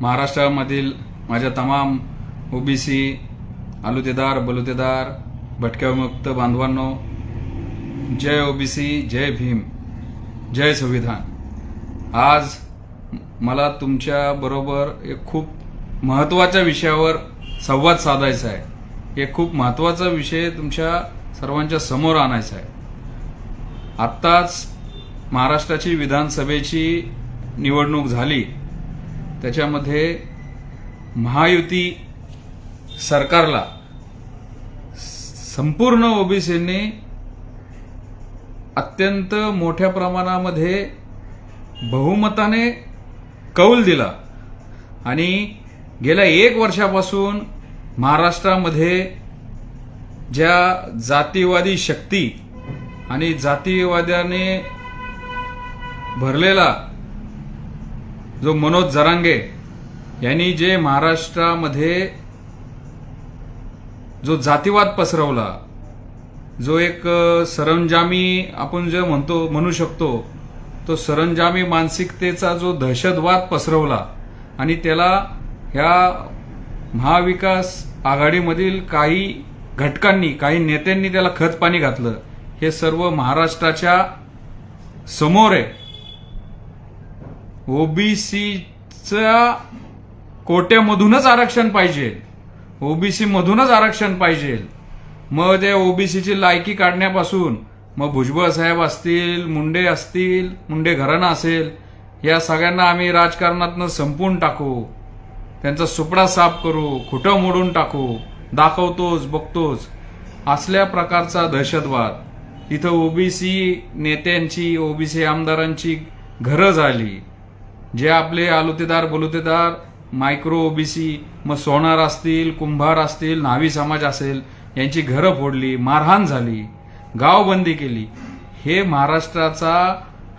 महाराष्ट्रामधील माझ्या तमाम ओबीसी आलुतेदार बलुतेदार भटक्यामुक्त बांधवांनो जय ओबीसी जय भीम जय संविधान. आज मला तुमच्या बरोबर एक खूप महत्त्वाच्या विषयावर संवाद साधायचा आहे. एक खूप महत्त्वाचा विषय तुमच्या सर्वांच्या समोर आणायचा आहे. आत्ताच महाराष्ट्राची विधानसभेची निवडणूक झाली. त्याच्यामध्ये महायुती सरकारला संपूर्ण ओबीसींनी अत्यंत मोठ्या प्रमाणामध्ये बहुमताने कौल दिला. आणि गेल्या एक वर्षापासून महाराष्ट्रामध्ये ज्या जातीवादी शक्ती आणि जातीवाद्याने भरलेला जो मनोज जरांगे यांनी जे महाराष्ट्रामध्ये जो जातीवाद पसरवला जो एक सरंजामी आपण जे म्हणतो म्हणू शकतो तो सरंजामी मानसिकतेचा जो दहशतवाद पसरवला आणि त्याला ह्या महाविकास आघाडीमधील काही घटकांनी काही नेत्यांनी त्याला खतपाणी घातलं हे सर्व महाराष्ट्राच्या समोर आहे. ओबीसीच्या कोट्यामधूनच आरक्षण पाहिजे. ओबीसी मधूनच आरक्षण पाहिजे. मग त्या ओबीसीची लायकी काढण्यापासून मग भुजबळ साहेब असतील मुंडे असतील मुंडे घराणं असेल या सगळ्यांना आम्ही राजकारणातनं संपून टाकू. त्यांचा सुपडा साफ करू खुटं मोडून टाकू दाखवतोच बघतोच. असल्या प्रकारचा दहशतवाद. इथं ओबीसी नेत्यांची ओबीसी आमदारांची घरं झाली. जे आपले आलुतेदार बलुतेदार मायक्रो ओबीसी मग सोनार असतील कुंभार असतील न्हावी समाज असेल यांची घरं फोडली मारहाण झाली गावबंदी केली. हे महाराष्ट्राचा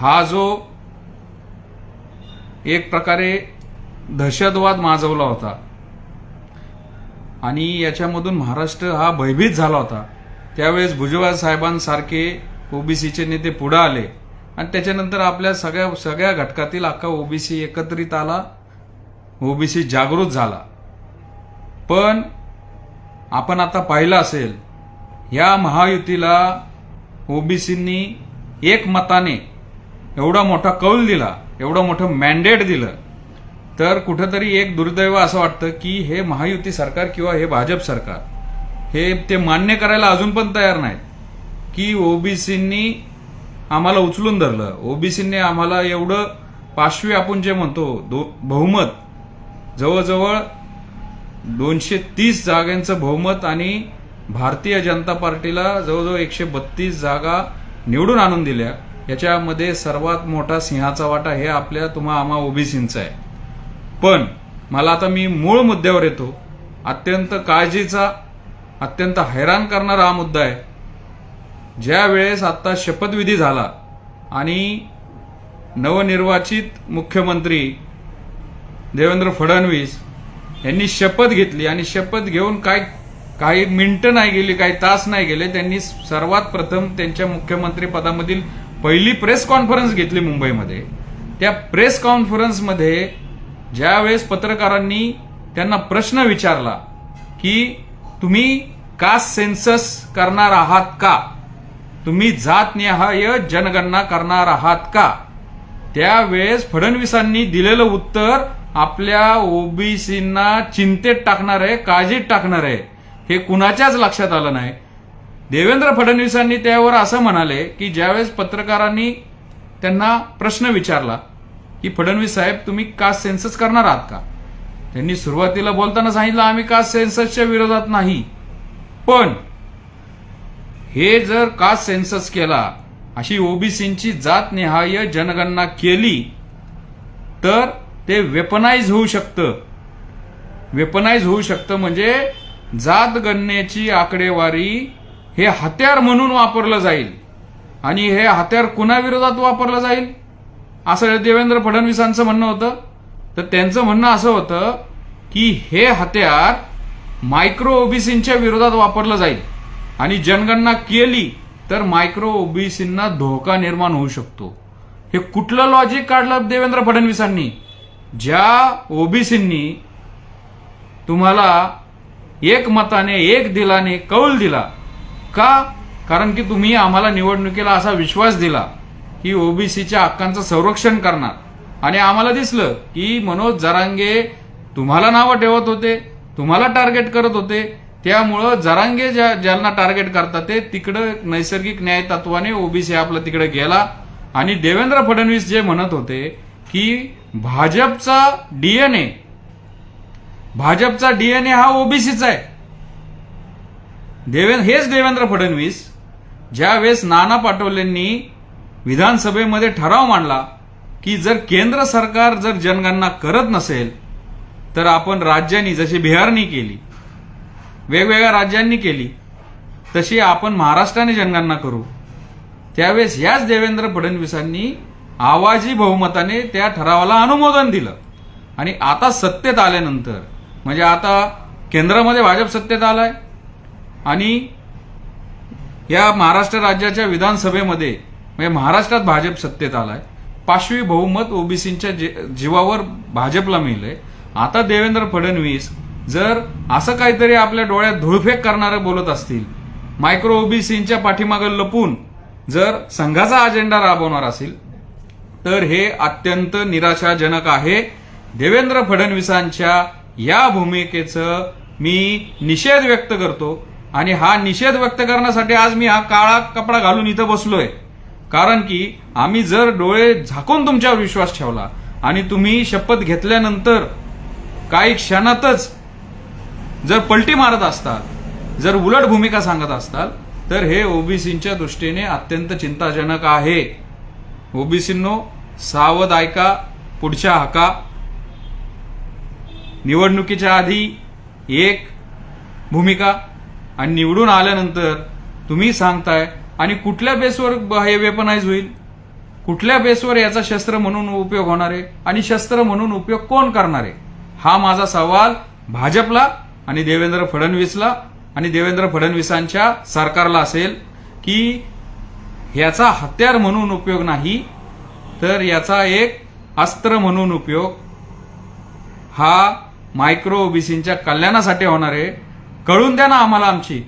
हा जो एक प्रकारे दहशतवाद माजवला होता आणि याच्यामधून महाराष्ट्र हा भयभीत झाला होता. त्यावेळेस भुजबळ साहेबांसारखे ओबीसीचे नेते पुढे आले. आणि त्याच्यानंतर आपल्या सगळ्या सगळ्या घटकातील अख्खा ओबीसी एकत्रित आला. ओबीसी जागृत झाला. पण आपण आता पाहिलं असेल या महायुतीला ओबीसींनी एक मताने एवढा मोठा कौल दिला एवढं मोठं मॅन्डेट दिलं. तर कुठंतरी एक दुर्दैव असं वाटतं की हे महायुती सरकार किंवा हे भाजप सरकार हे ते मान्य करायला अजून पण तयार नाहीत. की ओबीसींनी आम्हाला उचलून धरलं. ओबीसीने आम्हाला एवढं पाचवी आपण जे म्हणतो दो बहुमत जवळजवळ दोनशे तीस जागांचं बहुमत आणि भारतीय जनता पार्टीला जवळजवळ एकशे बत्तीस जागा निवडून आणून दिल्या. याच्यामध्ये सर्वात मोठा सिंहाचा वाटा हे आपल्या तुम्हा आम्हा ओबीसींचा आहे. पण मला आता मी मूळ मुद्द्यावर येतो. अत्यंत काळजीचा अत्यंत हैराण करणारा हा मुद्दा आहे. ज्या वेळेस आत्ता शपथविधी झाला आणि नवनिर्वाचित मुख्यमंत्री देवेंद्र फडणवीस यांनी शपथ घेतली आणि शपथ घेऊन काय काही मिनिटं नाही गेली काही तास नाही गेले त्यांनी सर्वात प्रथम त्यांच्या मुख्यमंत्री पदामधील पहिली प्रेस कॉन्फरन्स घेतली मुंबईमध्ये. त्या प्रेस कॉन्फरन्समध्ये ज्यावेळेस पत्रकारांनी त्यांना प्रश्न विचारला की तुम्ही का सेन्सस करणार आहात का? तुम्ही जातनिहाय जनगणना करणार आहात का? त्यावेळेस फडणवीसांनी दिलेलं उत्तर आपल्या ओबीसींना चिंतेत टाकणार आहे काळजीत टाकणार आहे. हे कुणाच्याच लक्षात आलं नाही. देवेंद्र फडणवीसांनी त्यावर असं म्हणाले की ज्यावेळेस पत्रकारांनी त्यांना प्रश्न विचारला की फडणवीस साहेब तुम्ही कास्ट सेन्सस करणार आहात का? त्यांनी सुरुवातीला बोलताना सांगितलं आम्ही कास्ट सेन्ससच्या विरोधात नाही. पण हे जर का सेन्सस केला अशी ओबीसींची जातनिहाय जनगणना केली तर ते वेपनाइज होऊ शकतं. वेपनाइज होऊ शकतं म्हणजे जात गणनेची आकडेवारी हे हत्यार म्हणून वापरलं जाईल आणि हे हत्यार कुणाविरोधात वापरलं जाईल? असं देवेंद्र फडणवीसांचं म्हणणं होतं. तर त्यांचं म्हणणं असं होतं की हे हत्यार मायक्रो ओबीसींच्या विरोधात वापरलं जाईल. आणि जनगणना केली तर मायक्रो ओबीसींना धोका निर्माण होऊ शकतो. हे कुठलं लॉजिक काढलं देवेंद्र फडणवीसांनी? ज्या ओबीसींनी तुम्हाला एक मताने एक दिलाने कौल दिला. का? कारण की तुम्ही आम्हाला निवडणुकीला असा विश्वास दिला की ओबीसीच्या हक्कांचं संरक्षण करणार. आणि आम्हाला दिसलं की मनोज जरांगे तुम्हाला नावं ठेवत होते तुम्हाला टार्गेट करत होते त्यामुळं जरांगे ज्या ज्यांना टार्गेट करतात ते तिकडं नैसर्गिक न्याय तत्वाने ओबीसी आपला तिकडे गेला. आणि देवेंद्र फडणवीस जे म्हणत होते की भाजपचा डीएनए भाजपचा डीएनए हा ओबीसीचा आहे. देवेंद्र हेच देवेंद्र फडणवीस ज्यावेळेस नाना पाटोलेंनी विधानसभेमध्ये ठराव मांडला की जर केंद्र सरकार जर जनगणना करत नसेल तर आपण राज्यांनी जशी बिहारनी केली वेगवेगळ्या राज्यांनी केली. तशी आपण महाराष्ट्राने जनगणना करू. त्यावेळेस याच देवेंद्र फडणवीसांनी आवाजी बहुमताने त्या ठरावाला अनुमोदन दिलं. आणि आता सत्तेत आल्यानंतर म्हणजे आता केंद्रामध्ये भाजप सत्तेत आलाय आणि या महाराष्ट्र राज्याच्या विधानसभेमध्ये म्हणजे महाराष्ट्रात भाजप सत्तेत आलाय. पाचवी बहुमत ओबीसींच्या जीवावर भाजपला मिळलंय. आता देवेंद्र फडणवीस जर असं काहीतरी आपल्या डोळ्यात धुळफेक करणारे बोलत असतील मायक्रो ओबीसींच्या पाठीमागे लपून जर संघाचा अजेंडा राबवणार असेल तर हे अत्यंत निराशाजनक आहे. देवेंद्र फडणवीसांच्या या भूमिकेचं मी निषेध व्यक्त करतो आणि हा निषेध व्यक्त करण्यासाठी आज मी हा काळा कपडा घालून इथं बसलोय. कारण की आम्ही जर डोळे झाकून तुमच्यावर विश्वास ठेवला आणि तुम्ही शपथ घेतल्यानंतर काही क्षणातच जर पलटी मारत असतात जर उलट भूमिका सांगत असतात तर हे ओबीसींच्या दृष्टीने अत्यंत चिंताजनक आहे. ओबीसींनो सावध ऐका पुढच्या हका. निवडणुकीच्या आधी एक भूमिका आणि निवडून आल्यानंतर तुम्ही सांगताय आणि कुठल्या बेसवर हे वेपनाइज होईल? कुठल्या बेसवर याचा शस्त्र म्हणून उपयोग होणार आहे? आणि शस्त्र म्हणून उपयोग कोण करणार आहे? हा माझा सवाल भाजपला आणि देवेंद्र फडणवीसला आणि देवेंद्र फडणवीसांच्या सरकारला असेल की याचा हत्यार म्हणून उपयोग नाही तर याचा एक अस्त्र म्हणून उपयोग हा मायक्रो ओबीसींच्या कल्याणासाठी होणार आहे. कळून द्या ना आम्हाला आमची.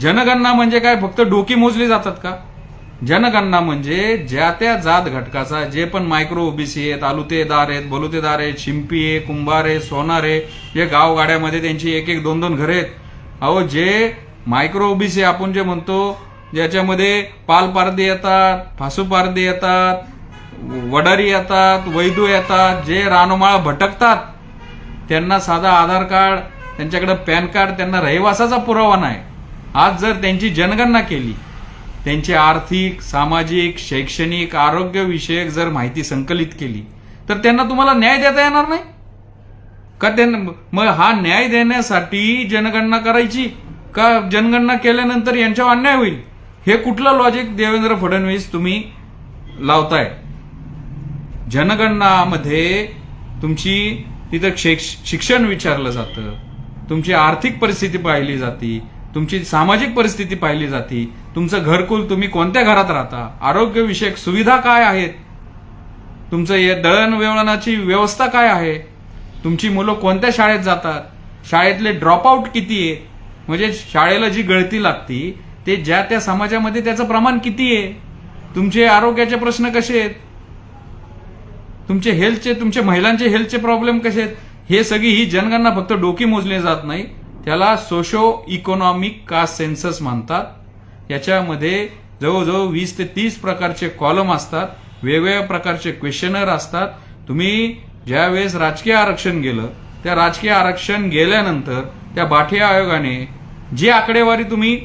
जनगणना म्हणजे काय? फक्त डोकी मोजली जातात का? जनगणना म्हणजे ज्या त्या जात घटकाचा जे पण मायक्रो ओबीसी आहेत आलुतेदार आहेत बलुतेदार आहेत शिंपी आहे कुंभार आहे सोनार आहे जे गावगाड्यामध्ये त्यांची एक एक दोन दोन घरे आहेत. अहो जे मायक्रो ओबीसी आपण जे म्हणतो ज्याच्यामध्ये पालपारदे येतात फासूपारदे येतात वडारी येतात वैदू येतात जे रानोमाळ भटकतात त्यांना साधा आधार कार्ड त्यांच्याकडे पॅन कार्ड त्यांना रहिवासाचा पुरावा नाही. आज जर त्यांची जनगणना केली त्यांची आर्थिक सामाजिक शैक्षणिक आरोग्य विषयक जर माहिती संकलित केली तर त्यांना तुम्हाला न्याय देता येणार नाही? का त्यांना मग हा न्याय देण्यासाठी जनगणना करायची? का जनगणना केल्यानंतर यांच्यावर अन्याय होईल? हे कुठलं लॉजिक देवेंद्र फडणवीस तुम्ही लावताय? जनगणनामध्ये तुमची तिथं शैक्ष- शिक्षण विचारलं जातं तुमची आर्थिक परिस्थिती पाहिली जाते तुमची सामाजिक परिस्थिती पाहिली जाते. तुमचं घरकुल तुम्ही कोणत्या घरात राहता? आरोग्यविषयक सुविधा काय आहेत? तुमचं या दळणवळणाची व्यवस्था काय आहे? तुमची मुलं कोणत्या शाळेत जातात? शाळेतले ड्रॉपआउट किती आहे म्हणजे शाळेला जी गळती लागती ते ज्या त्या समाजामध्ये त्याचं प्रमाण किती आहे? तुमचे आरोग्याचे प्रश्न कसे आहेत? तुमचे हेल्थचे तुमचे महिलांचे हेल्थचे प्रॉब्लेम कसे आहेत? हे सगळी ही जनगणना फक्त डोकी मोजली जात नाही. त्याला सोशो इकॉनॉमिक कास्ट सेन्सस म्हणतात? याच्यामध्ये जवळजवळ वीस ते तीस प्रकारचे कॉलम असतात वेगवेगळ्या प्रकारचे क्वेश्चनर असतात. तुम्ही ज्या वेळेस राजकीय आरक्षण गेलं त्या राजकीय आरक्षण गेल्यानंतर त्या बाठी आयोगाने जी आकडेवारी तुम्ही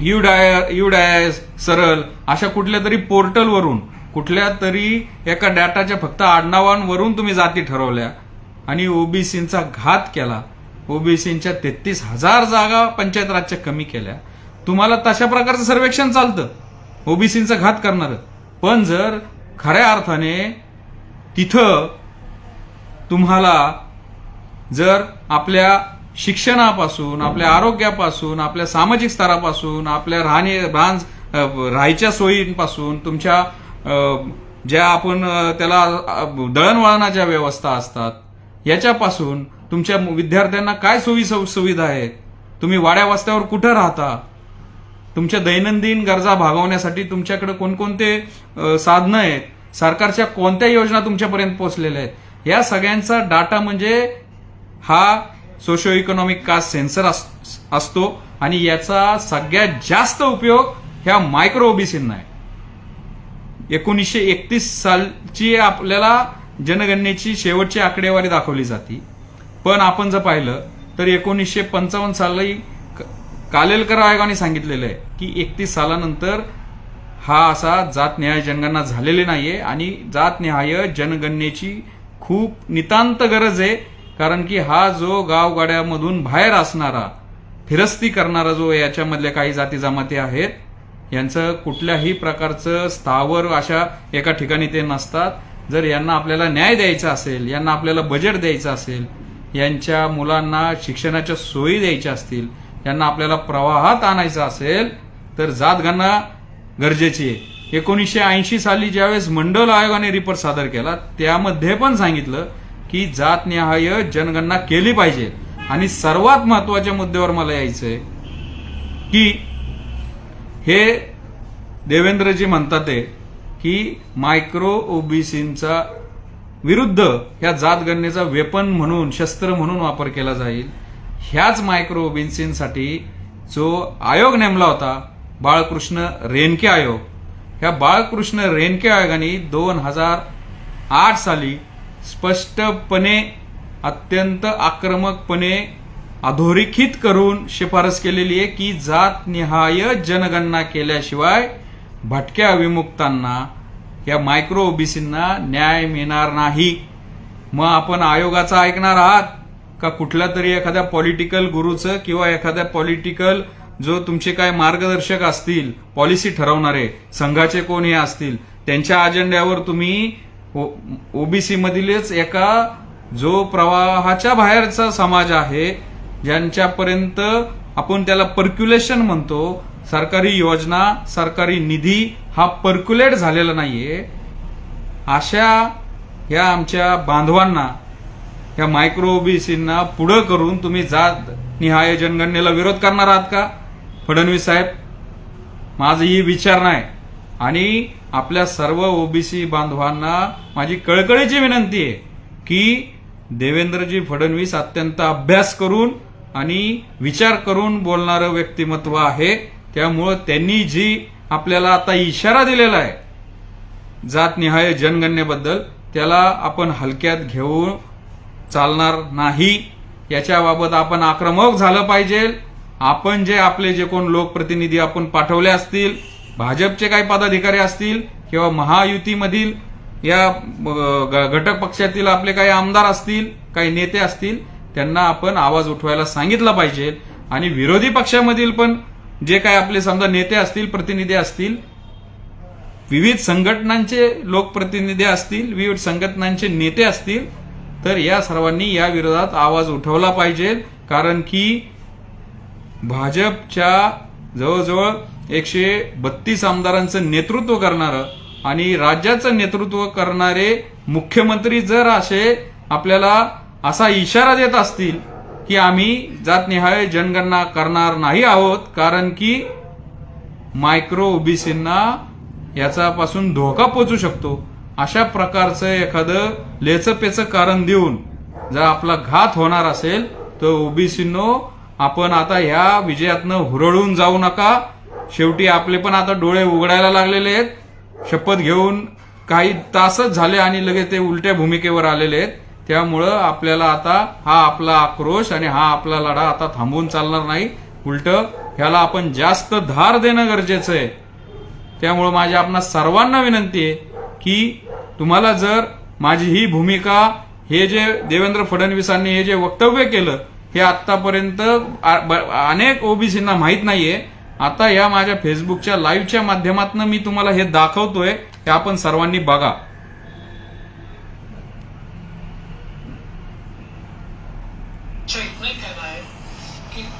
युडाय युडायस सरळ अशा कुठल्या तरी पोर्टलवरून कुठल्या तरी एका डाटाच्या फक्त आडनावांवरून तुम्ही जाती ठरवल्या आणि ओबीसींचा घात केला ओबीसींच्या तेहतीस हजार जागा पंचायत राजच्या कमी केल्या. तुम्हाला तशा प्रकारचं सर्वेक्षण चालतं. ओबीसींचा घात करणारं. पण जर खऱ्या अर्थाने तिथं तुम्हाला जर आपल्या शिक्षणापासून आपल्या आरोग्यापासून आपल्या सामाजिक स्तरापासून आपल्या राहणे राहण राहायच्या सोयींपासून तुमच्या ज्या आपण त्याला दळणवळणाच्या व्यवस्था असतात याच्यापासून तुमच्या विद्यार्थ्यांना काय सोयी सु- सुविधा आहेत? तुम्ही वाड्या वस्त्यावर कुठं राहता? तुमच्या दैनंदिन गरजा भागवण्यासाठी तुमच्याकडे कोणकोणते साधनं आहेत? सरकारच्या कोणत्या योजना तुमच्यापर्यंत पोहोचलेल्या आहेत? या सगळ्यांचा डाटा म्हणजे हा सोशो इकॉनॉमिक कास्ट सेन्सर असतो आणि याचा सगळ्यात जास्त उपयोग ह्या मायक्रो ओबीसींना आहे. एकोणीसशे एकतीस सालची आपल्याला जनगणनेची शेवटची आकडेवारी दाखवली जाते. पण आपण जर पाहिलं तर एकोणीसशे पंचावन्न साली क- कालेलकर आयोगाने सांगितलेलं आहे की एकतीस सालानंतर हा असा जात न्याय जनगणना झालेली नाहीये आणि जात न्याय जनगणनेची खूप नितांत गरज आहे कारण की हा जो गावगाड्यामधून बाहेर असणारा फिरस्ती करणारा जो याच्यामधल्या काही जाती जमाती आहेत यांचं कुठल्याही प्रकारचं स्थावर अशा एका ठिकाणी ते नसतात. जर यांना आपल्याला न्याय द्यायचा असेल यांना आपल्याला बजेट द्यायचं असेल यांच्या मुलांना शिक्षणाच्या सोयी द्यायच्या असतील यांना आपल्याला प्रवाहात आणायचं असेल तर जात गणना गरजेची आहे. एकोणीसशे ऐंशी साली ज्यावेळेस मंडल आयोगाने रिपोर्ट सादर केला त्यामध्ये पण सांगितलं की जातनिहाय जनगणना केली पाहिजे. आणि सर्वात महत्त्वाच्या मुद्द्यावर मला यायचंय की हे देवेंद्रजी म्हणतात ते की मायक्रो ओबीसींचा विरुद्ध ह्या जातगणनेचा वेपन म्हणून शस्त्र म्हणून वापर केला जाईल. ह्याच मायक्रो ओबीसींसाठी जो आयोग नेमला होता बाळकृष्ण रेणके आयोग. ह्या बाळकृष्ण रेणके आयोगाने दोन हजार आठ साली स्पष्टपणे अत्यंत आक्रमकपणे अधोरेखित करून शिफारस केलेली आहे की जातनिहाय जनगणना केल्याशिवाय भटक्या विमुक्तांना या मायक्रो ओबीसींना न्याय मिळणार नाही. मग आपण आयोगाचा ऐकणार आहात? का कुठल्या तरी एखाद्या पॉलिटिकल गुरुचं किंवा एखाद्या पॉलिटिकल जो तुमचे काय मार्गदर्शक असतील पॉलिसी ठरवणारे संघाचे कोण हे असतील त्यांच्या अजेंड्यावर तुम्ही ओबीसी मधीलच एका जो प्रवाहाच्या बाहेरचा समाज आहे ज्यांच्यापर्यंत आपण त्याला पर्क्युलेशन म्हणतो सरकारी योजना सरकारी निधी हा पर्क्युलेट झालेला नाहीये. अशा या आमच्या बांधवांना या मायक्रो ओबीसींना पुढं करून तुम्ही जात निहाय जनगणनेला विरोध करणार आहात का? फडणवीस साहेब माझं ही विचार नाही. आणि आपल्या सर्व ओबीसी बांधवांना माझी कळकळीची विनंती आहे की देवेंद्रजी फडणवीस अत्यंत अभ्यास करून आणि विचार करून बोलणारं व्यक्तिमत्व आहे. त्यामुळं त्यांनी जी आपल्याला आता इशारा दिलेला आहे. जातनिहाय जनगणनेबद्दल त्याला आपण हलक्यात घेऊन चालणार नाही. याच्याबाबत आपण आक्रमक झालं पाहिजे. आपण जे आपले जे कोण लोकप्रतिनिधी आपण पाठवले असतील भाजपचे काही पदाधिकारी असतील किंवा महायुतीमधील या घटक पक्षातील आपले काही आमदार असतील काही नेते असतील त्यांना आपण आवाज उठवायला सांगितलं पाहिजे. आणि विरोधी पक्षामधील पण जे काय आपले समजा नेते असतील प्रतिनिधी असतील विविध संघटनांचे लोकप्रतिनिधी असतील विविध संघटनांचे नेते असतील तर या सर्वांनी या विरोधात आवाज उठवला पाहिजे. कारण की भाजपच्या जवळजवळ एकशे बत्तीस आमदारांचं नेतृत्व करणारं आणि राज्याचं नेतृत्व करणारे मुख्यमंत्री जर असे आपल्याला असा इशारा देत असतील की आम्ही जातनिहाय जनगणना करणार नाही आहोत कारण की मायक्रो ओबीसींना याच्यापासून धोका पोचू शकतो. अशा प्रकारचं एखादं लेचपेचं कारण देऊन जर आपला घात होणार असेल तर ओबीसीनो आपण आता ह्या विजयातनं हुरळून जाऊ नका. शेवटी आपले पण आता डोळे उघडायला लागलेले आहेत. शपथ घेऊन काही तासच झाले आणि लगेच ते उलट्या भूमिकेवर आलेले आहेत. त्यामुळं आपल्याला आता हा आपला आक्रोश आणि हा आपला लढा आता थांबवून चालणार नाही. उलट ह्याला आपण जास्त धार देणं गरजेचं आहे. त्यामुळं माझी आपणा सर्वांना विनंती आहे की तुम्हाला जर माझी ही भूमिका हे जे देवेंद्र फडणवीसांनी हे जे वक्तव्य केलं हे आतापर्यंत अनेक ओबीसींना माहीत नाहीये. आता या माझ्या फेसबुकच्या लाईव्हच्या माध्यमातून मी तुम्हाला हे दाखवतोय हे आपण सर्वांनी बघा.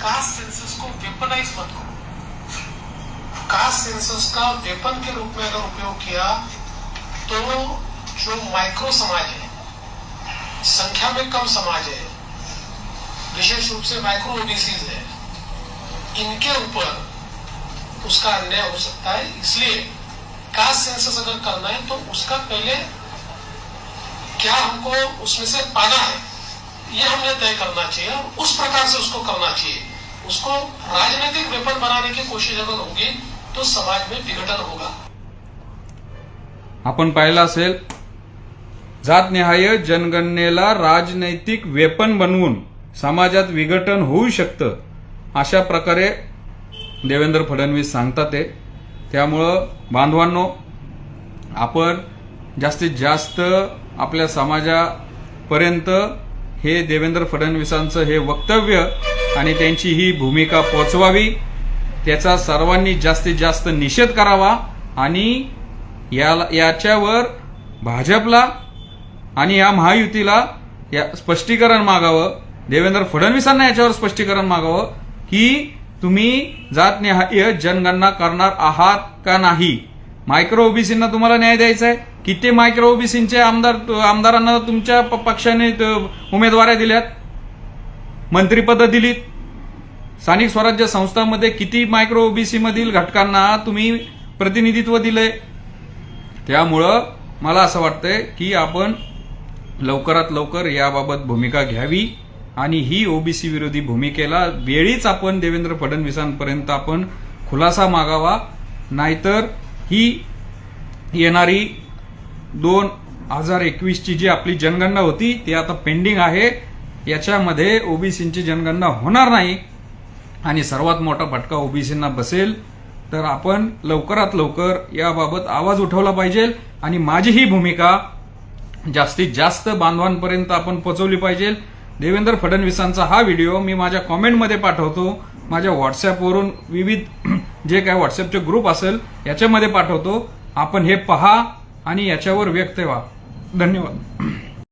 कास्ट सेंसस को वेपनाइज मत करो। कास्ट सेंसस का वेपन के रूप में अगर उपयोग किया तो जो माइक्रो समाज है, संख्या में कम समाज है, विशेष रूप से माइक्रो ओबीसीज है, इनके ऊपर उसका अन्याय हो सकता है। इसलिए कास्ट सेंसस अगर करना है तो उसका पहले क्या हमको उसमें से पाना है, ये हमने तय करना चाहिए और उस प्रकार से उसको करना चाहिए। उसको राजनीतिक वेपन बनाने की कोशिश अगर होगी तो समाज में विघटन होगा। आपण पाहिलं असेल जातनिहाय जनगणनेला राजनैतिक वेपन बनवून समाजात विघटन होऊ शकतं अशा प्रकारे देवेंद्र फडणवीस सांगतात ते. त्यामुळं बांधवांनो आपण जास्तीत जास्त आपल्या समाजापर्यंत हे देवेंद्र फडणवीसांचं हे वक्तव्य आणि त्यांची ही भूमिका पोचवावी त्याचा सर्वांनी जास्तीत जास्त निषेध करावा आणि याला याच्यावर भाजपला आणि या महायुतीला या स्पष्टीकरण मागावं देवेंद्र फडणवीसांना याच्यावर स्पष्टीकरण मागावं की तुम्ही जातनिहाय जनगणना करणार आहात का नाही? मायक्रो ओबीसींना तुम्हाला न्याय द्यायचा आहे किती मायक्रो ओबीसींचे आमदार आमदारांना तुमच्या प- पक्षाने उमेदवाऱ्या दिल्यात? मंत्रीपदं दिलीत? स्थानिक स्वराज्य संस्थांमध्ये किती मायक्रो ओबीसी मधील घटकांना तुम्ही प्रतिनिधित्व दिले त्यामुळं मला असं वाटतंय की आपण लवकरात लवकर याबाबत भूमिका घ्यावी आणि ही ओबीसी विरोधी भूमिकेला वेळीच आपण देवेंद्र फडणवीसांपर्यंत आपण खुलासा मागावा. नाहीतर ही येणारी दोन हजार एकवीसची जी आपली जनगणना होती ती आता पेंडिंग आहे. याच्यामध्ये ओबीसींची जनगणना होणार नाही. आणि सर्वात मोठा फटका ओबीसींना बसेल. तर आपण लवकरात लवकर याबाबत आवाज उठवला पाहिजे. आणि माझी ही भूमिका जास्तीत जास्त बांधवांपर्यंत आपण पोचवली पाहिजे. देवेंद्र फडणवीसांचा हा व्हिडिओ मी माझ्या कॉमेंटमध्ये पाठवतो. माझ्या व्हॉट्सॲपवरून विविध जे काय व्हॉट्सअपचे ग्रुप असेल याच्यामध्ये पाठवतो. आपण हे पहा. आणि याच्यावर व्यक्त व्हा. धन्यवाद.